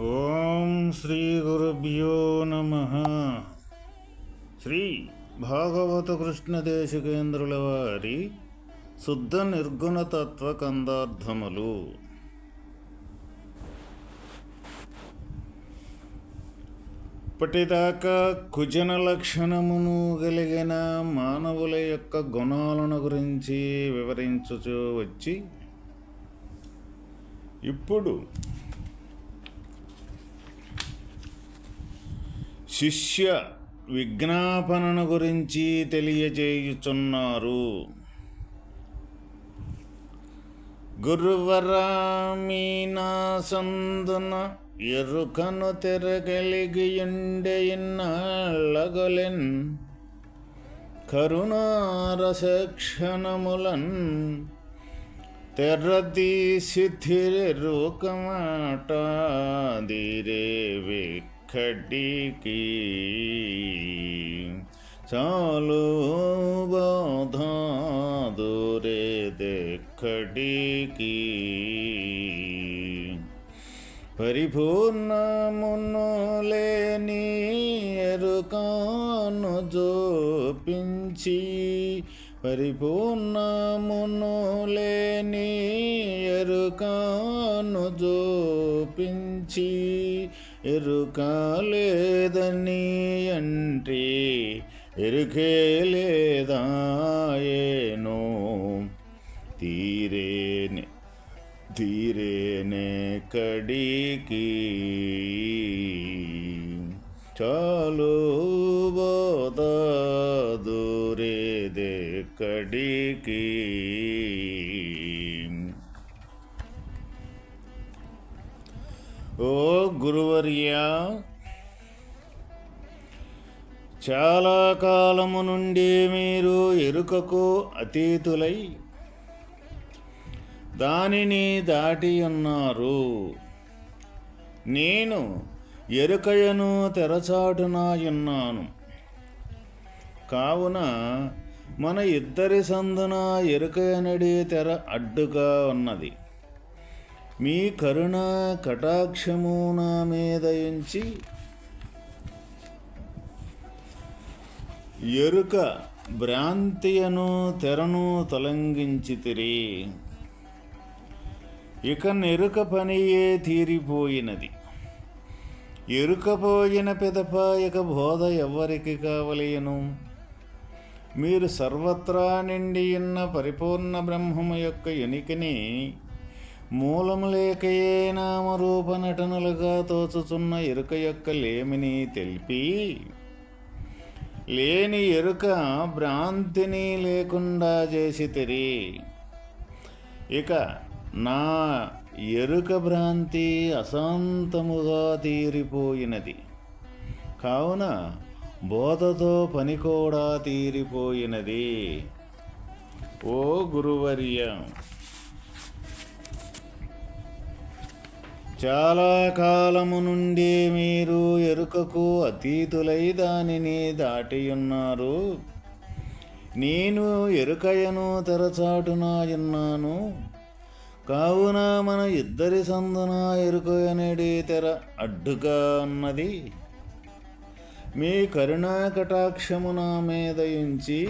ఓం శ్రీ గురుభ్యో నమ. శ్రీ భాగవత కృష్ణ దేశికేంద్రుల వారి శుద్ధ నిర్గుణ తత్వ కందార్థములు ఇప్పటిదాకా కుజన లక్షణమును కలిగిన మానవుల యొక్క గుణాలను గురించి వివరించుచూ వచ్చి ఇప్పుడు శిష్య విజ్ఞాపనను గురించి తెలియజేయుచున్నారు. గురువరామీనా సందున ఎరుకను తెరగలిగియుండే ఇన్నాళ్ళగొలెన్ కరుణారసక్షణములన్ తెర్రదీసి తిరుకమాట వ్యక్తి విక్కడికి చాలు బాధ దూరే దెక్కడికి. పరిపూర్ణమును లేని ఎరుకాను జోపించి పరిపూర్ణమును లేని ఎరుకాను జోపించి ఎరుక లేదని అంటే ఎరుకే లేదాయేనో తీరేనే తీరేనే కడికి. చాలు బోద దూరేదే కడికి. ఓ గురువర్యా చాలా కాలము నుండి మీరు ఎరుకకు అతీతులై దానిని దాటి ఉన్నారు. నేను ఎరుకయను తెరచాటునాయున్నాను కావున మన ఇద్దరి సందున ఎరుకయనడి తెర అడ్డుగా ఉన్నది. మీ కరుణ కటాక్షము నా మీద ఎరుక భ్రాంతియను తెరను తొలగించితిరి ఇక నెరుక పనియే తీరిపోయినది. ఎరుకపోయిన పిదప ఇక బోధ ఎవ్వరికి కావలేను. మీరు సర్వత్రా నిండి ఉన్న పరిపూర్ణ బ్రహ్మము యొక్క ఎనికిని మూలము లేకయే నామరూప నటనలుగా తోచుచున్న ఎరుక యొక్క లేమిని తెలిపి లేని ఎరుక భ్రాంతిని లేకుండా చేసితిరి ఇక నా ఎరుక భ్రాంతి అశాంతముగా తీరిపోయినది. కావున బోధతో పని కూడా తీరిపోయినది. ఓ గురువర్య! చాలా కాలము నుండి మీరు ఎరుకకు అతీతులై దానిని దాటియున్నారు. నేను ఎరుకయను తెరచాటునాయున్నాను కావున మన ఇద్దరి సందున ఎరుకయనడి తెర అడ్డుగా ఉన్నది. మీ కరుణా కటాక్షము నా మీద ఉంచి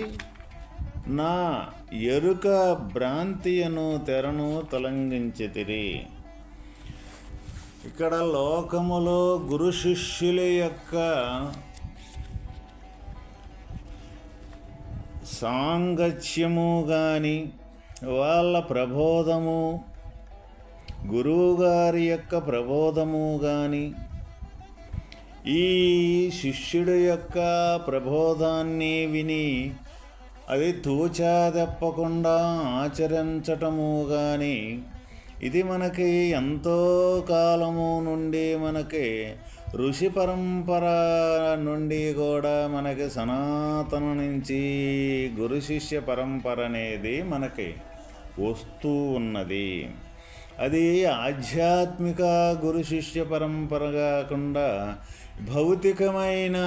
నా ఎరుక భ్రాంతియను తెరను తొలగించితిరి. ఇక్కడ లోకములో గురు శిష్యుల యొక్క సాంగత్యము కానీ వాళ్ళ ప్రబోధము గురువుగారి యొక్క ప్రబోధము కానీ ఈ శిష్యుడు యొక్క ప్రబోధాన్ని విని అది తూచా తెప్పకుండా ఆచరించటము కానీ ఇది మనకి ఎంతో కాలము నుండి మనకి ఋషి పరంపర నుండి కూడా మనకి సనాతన నుంచి గురు శిష్య పరంపర అనేది మనకి వస్తూ ఉన్నది. అది ఆధ్యాత్మిక గురు శిష్య పరంపర కాకుండా భౌతికమైన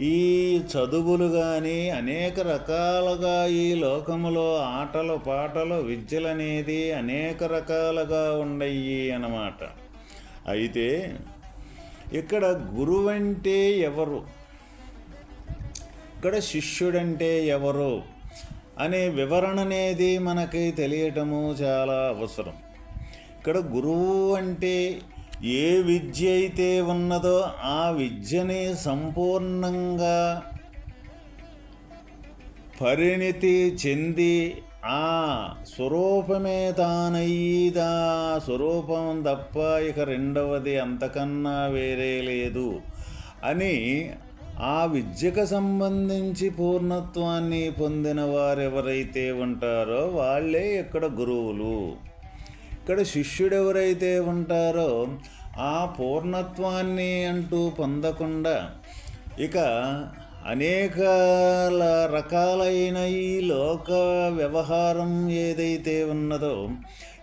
ఈ చదువులు కానీ అనేక రకాలుగా ఈ లోకములో ఆటలు పాటలు విద్యలు అనేది అనేక రకాలుగా ఉండయి అన్నమాట. అయితే ఇక్కడ గురువు అంటే ఎవరు? ఇక్కడ శిష్యుడంటే ఎవరు? అనే వివరణ అనేది మనకి తెలియటము చాలా అవసరం. ఇక్కడ గురువు అంటే ఏ విద్య అయితే ఉన్నదో ఆ విద్యని సంపూర్ణంగా పరిణితి చెంది ఆ స్వరూపమే తానయ్యిదా. స్వరూపం తప్ప ఇక రెండవది అంతకన్నా వేరే లేదు అని ఆ విద్యకు సంబంధించి పూర్ణత్వాన్ని పొందిన వారెవరైతే ఉంటారో వాళ్ళే ఇక్కడ గురువులు. ఇక్కడ శిష్యుడు ఎవరైతే ఉంటారో ఆ పూర్ణత్వాన్ని అంటూ పొందకుండా ఇక అనేక రకాలైన ఈ లోక వ్యవహారం ఏదైతే ఉన్నదో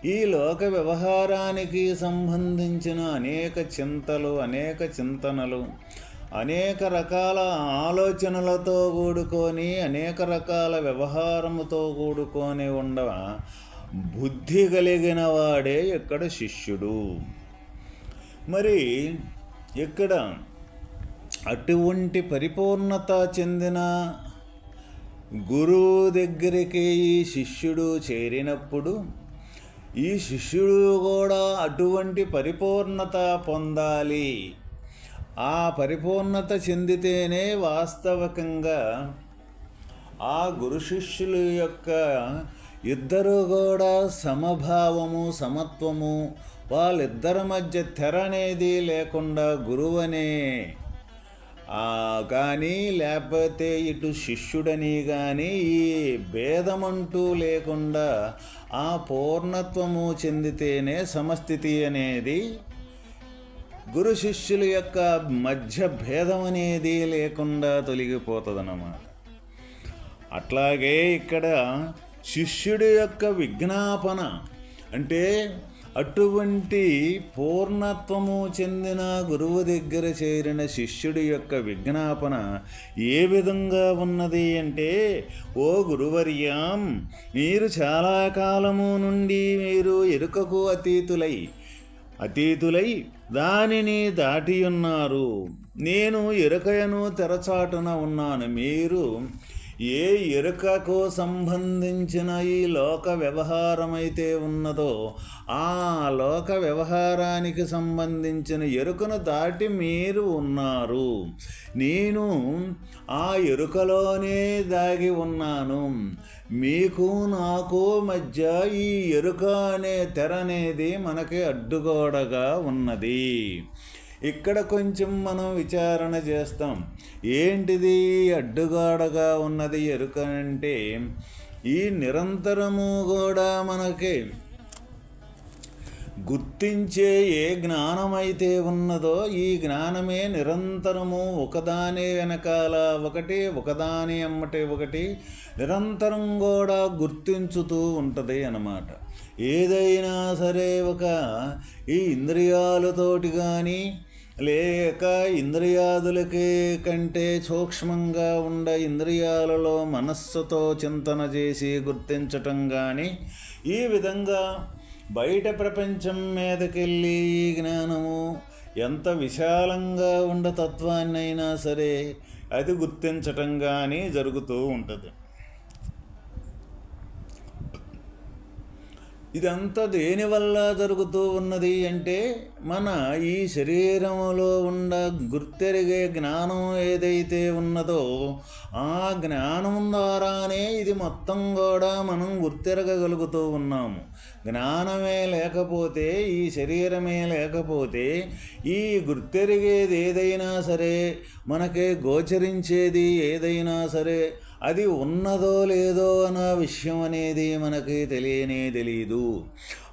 ఈ లోక వ్యవహారానికి సంబంధించిన అనేక చింతలు అనేక చింతనలు అనేక రకాల ఆలోచనలతో కూడుకొని అనేక రకాల వ్యవహారముతో కూడుకొని ఉండవ? బుద్ధి కలిగిన వాడే ఇక్కడ శిష్యుడు? మరి ఇక్కడ అటువంటి పరిపూర్ణత చెందిన గురువు దగ్గరికి ఈ శిష్యుడు చేరినప్పుడు ఈ శిష్యుడు కూడా అటువంటి పరిపూర్ణత పొందాలి. ఆ పరిపూర్ణత చెందితేనే వాస్తవికంగా ఆ గురు శిష్యుల యొక్క ఇద్దరు కూడా సమభావము సమత్వము. వాళ్ళిద్దరి మధ్య తెర అనేది లేకుండా గురువనే. కానీ లేకపోతే ఇటు శిష్యుడని కానీ ఈ భేదమంటూ లేకుండా ఆ పూర్ణత్వము చెందితేనే సమస్థితి అనేది. గురు శిష్యుల యొక్క మధ్య భేదం అనేది లేకుండా తొలగిపోతుందన్నమాట. అట్లాగే ఇక్కడ శిష్యుడి యొక్క విజ్ఞాపన అంటే అటువంటి పూర్ణత్వము చెందిన గురువు దగ్గర చేరిన శిష్యుడి యొక్క విజ్ఞాపన ఏ విధంగా ఉన్నది అంటే ఓ గురువర్యాం మీరు చాలా కాలము నుండి మీరు ఎరుకకు అతీతులై అతీతులై దానిని దాటి ఉన్నారు నేను ఎరుకయను తెరచాటున ఉన్నాను. మీరు ఏ ఎరుకకు సంబంధించిన ఈ లోక వ్యవహారమైతే ఉన్నదో ఆ లోక వ్యవహారానికి సంబంధించిన ఎరుకను దాటి మీరు ఉన్నారు. నేను ఆ ఎరుకలోనే దాగి ఉన్నాను. మీకు నాకు మధ్య ఈ ఎరుక అనే తెర అనేది మనకి అడ్డుగోడగా ఉన్నది. ఇక్కడ కొంచెం మనం విచారణ చేస్తాం. ఏంటిది? అడ్డుగాడగా ఉన్నది ఎరుక అంటే ఈ నిరంతరము కూడా మనకి. గుర్తించే ఏ జ్ఞానమైతే ఉన్నదో ఈ జ్ఞానమే నిరంతరము ఒకదాని వెనకాల ఒకటి ఒకదాని అమ్మటి ఒకటి నిరంతరం కూడా గుర్తించుతూ ఉంటుంది అన్నమాట. ఏదైనా సరే ఒక ఈ ఇంద్రియాలతోటి కానీ లేక ఇంద్రియాదులకి కంటే సూక్ష్మంగా ఉండ ఇంద్రియాలలో మనస్సుతో చింతన చేసి గుర్తించటం కానీ ఈ విధంగా బయట ప్రపంచం మీదకెళ్ళి ఈ జ్ఞానము ఎంత విశాలంగా ఉండ తత్వాన్నైనా సరే అది గుర్తించటం కానీ జరుగుతూ ఉంటుంది. ఇదంతా దేనివల్ల జరుగుతూ ఉన్నది అంటే మన ఈ శరీరంలో ఉన్న గుర్తెరిగే జ్ఞానం ఏదైతే ఉన్నదో ఆ జ్ఞానం ద్వారానే ఇది మొత్తం కూడా మనం గుర్తెరగగలుగుతూ ఉన్నాము. జ్ఞానమే లేకపోతే ఈ శరీరమే లేకపోతే ఈ గుర్తెరిగేది ఏదైనా సరే మనకే గోచరించేది ఏదైనా సరే అది ఉన్నదో లేదో అన్న విషయం అనేది మనకి తెలియనే తెలియదు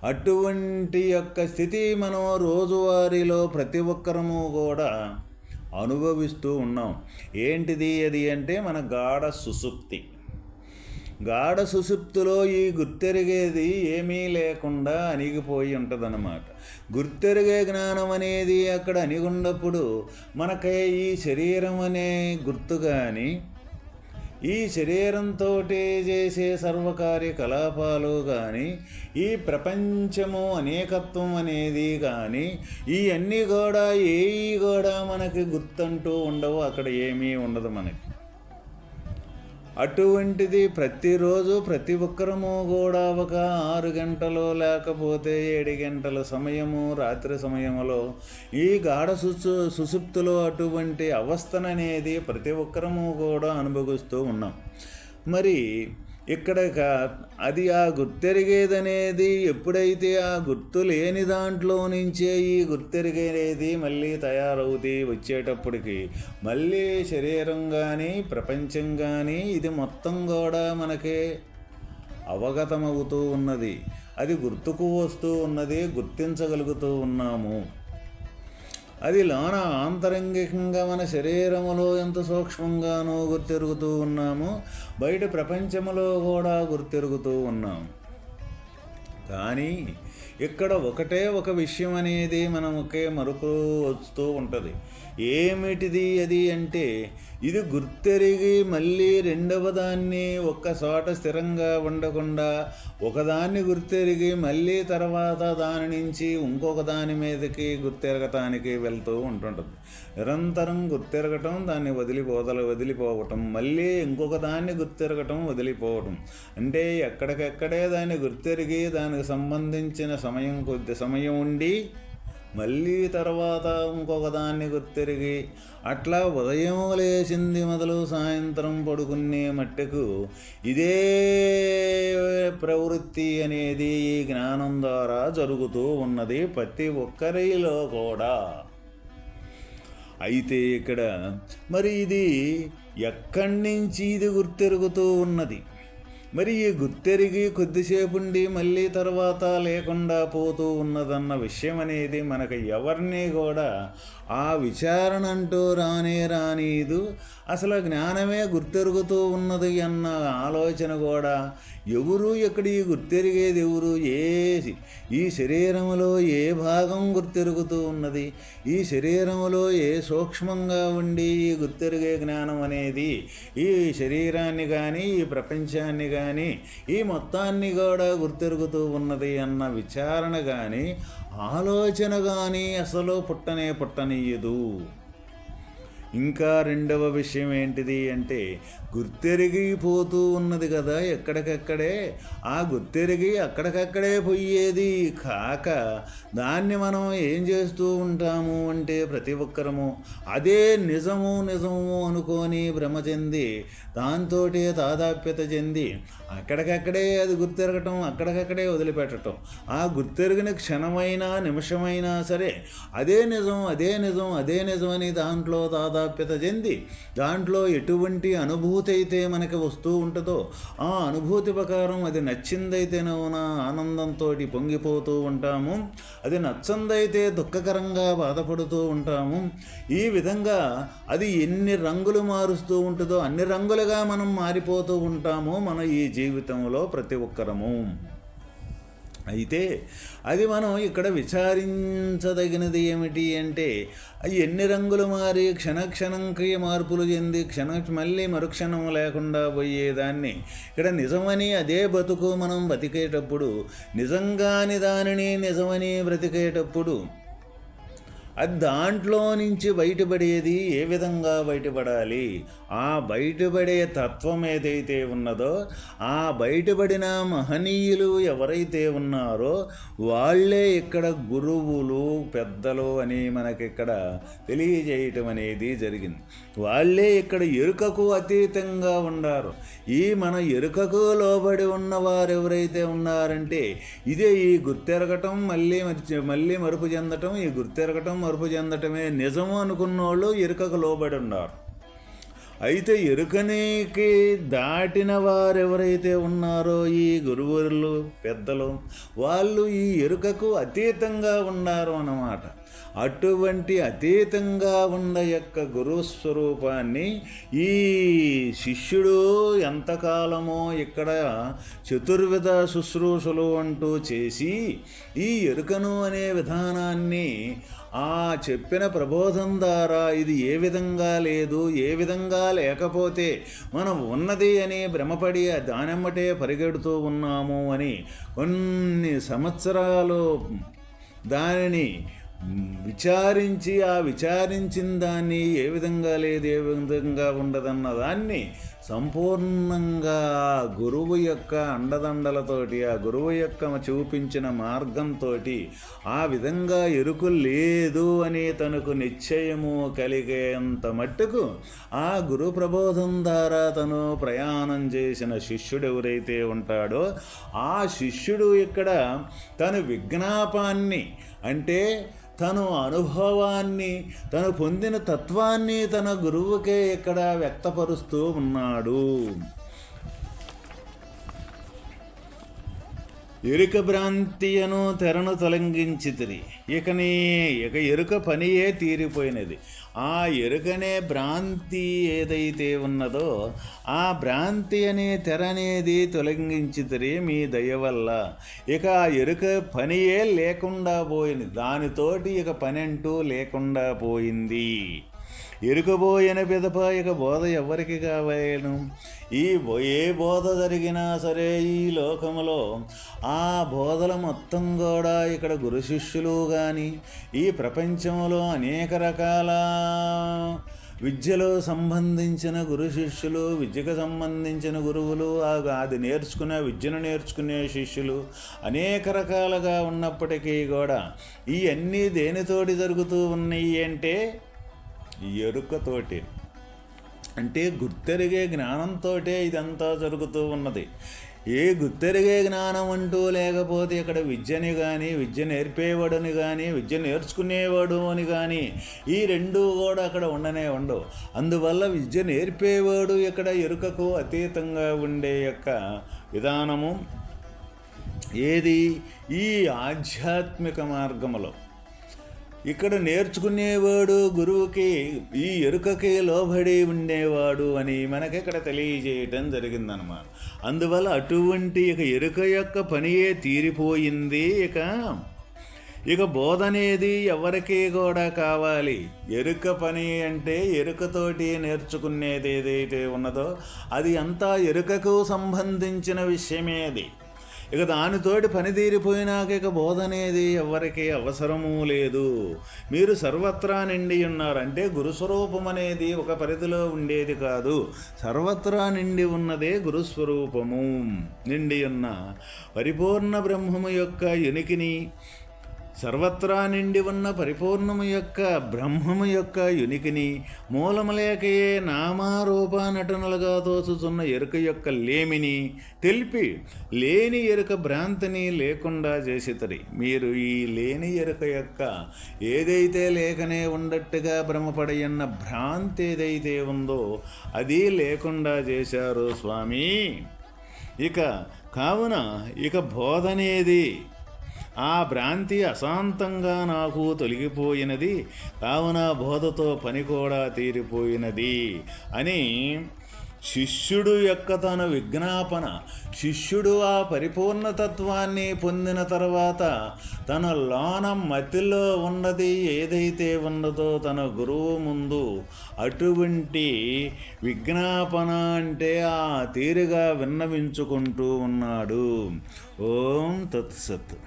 అటువంటి యొక్క స్థితి మనం రోజువారీలో ప్రతి ఒక్కరము కూడా అనుభవిస్తూ ఉన్నాం. ఏంటిది అది అంటే మన గాఢ సుసుప్తి. గాఢ సుసుప్తిలో ఈ గుర్తెరిగేది ఏమీ లేకుండా అణిగిపోయి ఉంటుందన్నమాట. గుర్తెరిగే జ్ఞానం అనేది అక్కడ అణిగున్నప్పుడు మనకే ఈ శరీరం అనే గుర్తు కానీ ఈ శరీరంతో చేసే సర్వకార్యకలాపాలు కానీ ఈ ప్రపంచము అనేకత్వం అనేది కానీ ఈ అన్నీ కూడా ఏవి కూడా మనకి గుర్తంటూ ఉండవు. అక్కడ ఏమీ ఉండదు మనకి. అటువంటిది ప్రతిరోజు ప్రతి ఒక్కరము కూడా ఒక ఆరు గంటలు లేకపోతే ఏడు గంటల సమయము రాత్రి సమయములో ఈ గాఢ సుసు సుసుప్తిలో అటువంటి అవస్థననేది ప్రతి ఒక్కరము కూడా అనుభవిస్తూ ఉన్నాం. మరి ఇక్కడ అది ఆ గుర్తెరిగేదనేది ఎప్పుడైతే ఆ గుర్తు లేని దాంట్లో నుంచే ఈ గుర్తెరిగేది మళ్ళీ తయారవుతీ వచ్చేటప్పటికి మళ్ళీ శరీరం కానీ ప్రపంచం కానీ ఇది మొత్తం కూడా మనకి అవగతమవుతూ ఉన్నది. అది గుర్తుకు వస్తూ ఉన్నది గుర్తించగలుగుతూ ఉన్నాము. అది లోన ఆంతరంగికంగా మన శరీరములో ఎంత సూక్ష్మంగానో గుర్తెరుగుతూ ఉన్నాము బయట ప్రపంచములో కూడా గుర్తెరుగుతూ ఉన్నాము కానీ ఇక్కడ ఒకటే ఒక విషయం అనేది మనముకే మరుపు వస్తూ ఉంటుంది. ఏమిటిది అది అంటే ఇది గుర్తెరిగి మళ్ళీ రెండవ దాన్ని ఒక్క చోట స్థిరంగా ఉండకుండా ఒకదాన్ని గుర్తెరిగి మళ్ళీ తర్వాత దాని నుంచి ఇంకొక దాని మీదకి గుర్తెరగటానికి వెళ్తూ ఉంటుంటుంది. నిరంతరం గుర్తెరగటం దాన్ని వదిలి వదిలిపోవటం మళ్ళీ ఇంకొక దాన్ని గుర్తెరగటం వదిలిపోవటం. అంటే ఎక్కడికెక్కడే దాన్ని గుర్తెరిగి దానికి సంబంధించిన సమయం కొద్ది సమయం ఉండి మళ్ళీ తర్వాత ఇంకొక దాన్ని గుర్తెరిగి అట్లా ఉదయం లేచింది మొదలు సాయంత్రం పడుకునే మట్టుకు ఇదే ప్రవృత్తి అనేది ఈ జ్ఞానం ద్వారా జరుగుతూ ఉన్నది ప్రతి ఒక్కరిలో కూడా. అయితే ఇక్కడ మరి ఇది ఎక్కడి నుంచి ఇది గుర్తెరుగుతూ ఉన్నది? మరి ఈ గుర్తెరిగి కొద్దిసేపు ఉండి మళ్ళీ తర్వాత లేకుండా పోతూ ఉన్నదన్న విషయం అనేది మనకు ఎవరిని కూడా ఆ విచారణ అంటూ రానే రానీదు. అసలు జ్ఞానమే గుర్తెరుగుతూ ఉన్నది అన్న ఆలోచన కూడా ఎవరు ఎక్కడ ఈ గుర్తెరిగేది ఎవరు? ఏ ఈ శరీరములో ఏ భాగం గుర్తెరుగుతూ ఉన్నది? ఈ శరీరములో ఏ సూక్ష్మంగా ఉండి ఈ గుర్తెరిగే జ్ఞానం అనేది? ఈ శరీరాన్ని కానీ ఈ ప్రపంచాన్ని కానీ ఈ మొత్తాన్ని కూడా గుర్తెరుగుతూ ఉన్నది అన్న విచారణ కానీ ఆలోచన కానీ అసలు పుట్టనే పుట్టనీయదు. ఇంకా రెండవ విషయం ఏంటిది అంటే గుర్తెరిగిపోతూ ఉన్నది కదా ఎక్కడికక్కడే. ఆ గుర్తెరిగి అక్కడికక్కడే పోయేది కాక దాన్ని మనం ఏం చేస్తూ ఉంటాము అంటే ప్రతి ఒక్కరము అదే నిజము నిజము అనుకొని భ్రమ చెంది దాంతో తాదాప్యత చెంది అక్కడికక్కడే అది గుర్తెరగటం అక్కడికక్కడే వదిలిపెట్టడం ఆ గుర్తెరిగిన క్షణమైనా నిమిషమైనా సరే అదే నిజం అదే నిజం అదే నిజం అని దాంట్లో తాదాప్యత చెంది దాంట్లో ఎటువంటి అనుభూతి అయితే మనకి వస్తూ ఉంటుందో ఆ అనుభూతి ప్రకారం అది నచ్చిందైతేనవునా ఆనందంతో పొంగిపోతూ ఉంటాము. అది నచ్చందైతే దుఃఖకరంగా బాధపడుతూ ఉంటాము. ఈ విధంగా అది ఎన్ని రంగులు మారుస్తూ ఉంటుందో అన్ని రంగులుగా మనం మారిపోతూ ఉంటాము మన ఈ జీవితంలో ప్రతి ఒక్కరము. అయితే అది మనం ఇక్కడ విచారించదగినది ఏమిటి అంటే అవి ఎన్ని రంగులు మారి క్షణక్షణంకి మార్పులు చెంది క్షణ మళ్ళీ మరుక్షణం లేకుండా పోయేదాన్ని. ఇక్కడ నిజమని అదే బతుకు మనం బతికేటప్పుడు నిజంగాని దానిని నిజమని బ్రతికేటప్పుడు అది దాంట్లో నుంచి బయటపడేది ఏ విధంగా బయటపడాలి? ఆ బయటపడే తత్వం ఏదైతే ఉన్నదో ఆ బయటపడిన మహనీయులు ఎవరైతే ఉన్నారో వాళ్ళే ఇక్కడ గురువులు పెద్దలు అని మనకి ఇక్కడ తెలియజేయటం అనేది జరిగింది. వాళ్ళే ఇక్కడ ఎరుకకు అతీతంగా ఉన్నారు ఈ మన ఎరుకకు లోబడి ఉన్నవారు ఎవరైతే ఉన్నారంటే ఇదే ఈ గుర్తెరగటం మళ్ళీ మళ్ళీ మరుపు చెందటం ఈ గుర్తెరగటం మార్పు చెందటమే నిజము అనుకున్న వాళ్ళు ఎరుకకు లోబడి ఉన్నారు. అయితే ఎరుకనికి దాటిన వారు ఎవరైతే ఉన్నారో ఈ గురువులు పెద్దలు వాళ్ళు ఈ ఎరుకకు అతీతంగా ఉన్నారు అన్నమాట. అటువంటి అతీతంగా ఉన్న యొక్క గురుస్వరూపాన్ని ఈ శిష్యుడు ఎంతకాలమో ఇక్కడ చతుర్విధ శుశ్రూషలు అంటూ చేసి ఈ ఎరుకను అనే విధానాన్ని ఆ చెప్పిన ప్రబోధం ద్వారా ఇది ఏ విధంగా లేదు ఏ విధంగా లేకపోతే మనం ఉన్నది అని భ్రమపడి దానెమ్మటే పరిగెడుతూ ఉన్నాము అని కొన్ని సంవత్సరాలు దానిని విచారించి ఆ విచారించిన దాన్ని ఏ విధంగా లేదు ఏ విధంగా ఉండదన్న దాన్ని సంపూర్ణంగా గురువు యొక్క అండదండలతోటి ఆ గురువు యొక్క చూపించిన మార్గంతో ఆ విధంగా ఎరుకు లేదు అని తనకు నిశ్చయము కలిగేంత మట్టుకు ఆ గురు ప్రబోధం ద్వారా తను ప్రయాణం చేసిన శిష్యుడు ఎవరైతే ఉంటాడో ఆ శిష్యుడు ఇక్కడ తను విజ్ఞాపాన్ని అంటే తను అనుభవాన్ని తను పొందిన తత్వాన్ని తన గురువుకే ఇక్కడ వ్యక్తపరుస్తూ ఉన్నాడు. ఎరుక భ్రాంతియను తెరను తొలగించితిరి. ఇకని ఇక ఎరుక పనియే తీరిపోయినది. ఆ ఎరుకనే భ్రాంతి ఏదైతే ఉన్నదో ఆ భ్రాంతి అనే తెర అనేది తొలగించితిరి మీ దయ వల్ల. ఇక ఆ ఎరుక పనియే లేకుండా పోయింది. దానితోటి ఇక పని అంటూ లేకుండా పోయింది. ఎరుకబోయిన పిదప ఇక బోధ ఎవరికి కావలేను ఈ ఏ బోధ జరిగినా సరే ఈ లోకములో ఆ బోధల మొత్తం కూడా ఇక్కడ గురు శిష్యులు కానీ ఈ ప్రపంచంలో అనేక రకాల విద్యలో సంబంధించిన గురు శిష్యులు విద్యకు సంబంధించిన గురువులు అది నేర్చుకునే విద్యను నేర్చుకునే శిష్యులు అనేక రకాలుగా ఉన్నప్పటికీ కూడా ఈ అన్నీ దేనితోటి జరుగుతూ ఉన్నాయి అంటే ఎరుకతోటి. అంటే గుర్తెరిగే జ్ఞానంతో ఇదంతా జరుగుతూ ఉన్నది. ఏ గుర్తెరిగే జ్ఞానం అంటూ లేకపోతే ఇక్కడ విద్యని కానీ విద్య నేర్పేవాడుని కానీ విద్య నేర్చుకునేవాడు అని కానీ ఈ రెండు కూడా అక్కడ ఉండనే ఉండవు. అందువల్ల విద్య నేర్పేవాడు ఇక్కడ ఎరుకకు అతీతంగా ఉండే యొక్క విధానము ఏది? ఈ ఆధ్యాత్మిక మార్గములో. ఇక్కడ నేర్చుకునేవాడు గురువుకి ఈ ఎరుకకి లోబడి ఉండేవాడు అని మనకి ఇక్కడ తెలియజేయటం జరిగిందనమాట అందువల్ల అటువంటి ఇక ఎరుక యొక్క పనియే తీరిపోయింది ఇక. ఇక బోధ అనేది ఎవరికి కూడా కావాలి. ఎరుక పని అంటే ఎరుకతోటి నేర్చుకునేది ఏదైతే ఉన్నదో అది అంతా ఎరుకకు సంబంధించిన విషయమే అది ఇక దానితోటి పనితీరిపోయినాక ఇక బోధ అనేది ఎవరికి అవసరము లేదు. మీరు సర్వత్రా నిండి ఉన్నారు. అంటే గురుస్వరూపం అనేది ఒక పరిధిలో ఉండేది కాదు. సర్వత్రా నిండి ఉన్నదే గురుస్వరూపము. నిండి ఉన్న పరిపూర్ణ బ్రహ్మము యొక్క ఎనికిని సర్వత్రా నిండి ఉన్న పరిపూర్ణము యొక్క బ్రహ్మము యొక్క యునికిని మూలములేకయే నామారూప నటనలుగా తోచుతున్న ఎరుక యొక్క లేమిని తెలిపి లేని ఎరుక భ్రాంతిని లేకుండా చేసితరి. మీరు ఈ లేని ఎరుక యొక్క ఏదైతే లేకనే ఉండట్టుగా భ్రమపడయన్న భ్రాంతి ఏదైతే ఉందో అది లేకుండా చేశారు స్వామి. ఇక కావున ఇక బోధనేది ఆ భ్రాంతి అశాంతంగా నాకు తొలగిపోయినది కావున బోధతో పని కూడా తీరిపోయినది అని శిష్యుడు యొక్క తన విజ్ఞాపన. శిష్యుడు ఆ పరిపూర్ణతత్వాన్ని పొందిన తర్వాత తన లోన మతిలో ఉన్నది ఏదైతే ఉన్నదో తన గురువు ముందు అటువంటి విజ్ఞాపన అంటే ఆ తీరుగా విన్నవించుకుంటూ ఉన్నాడు. ఓం తత్సత్.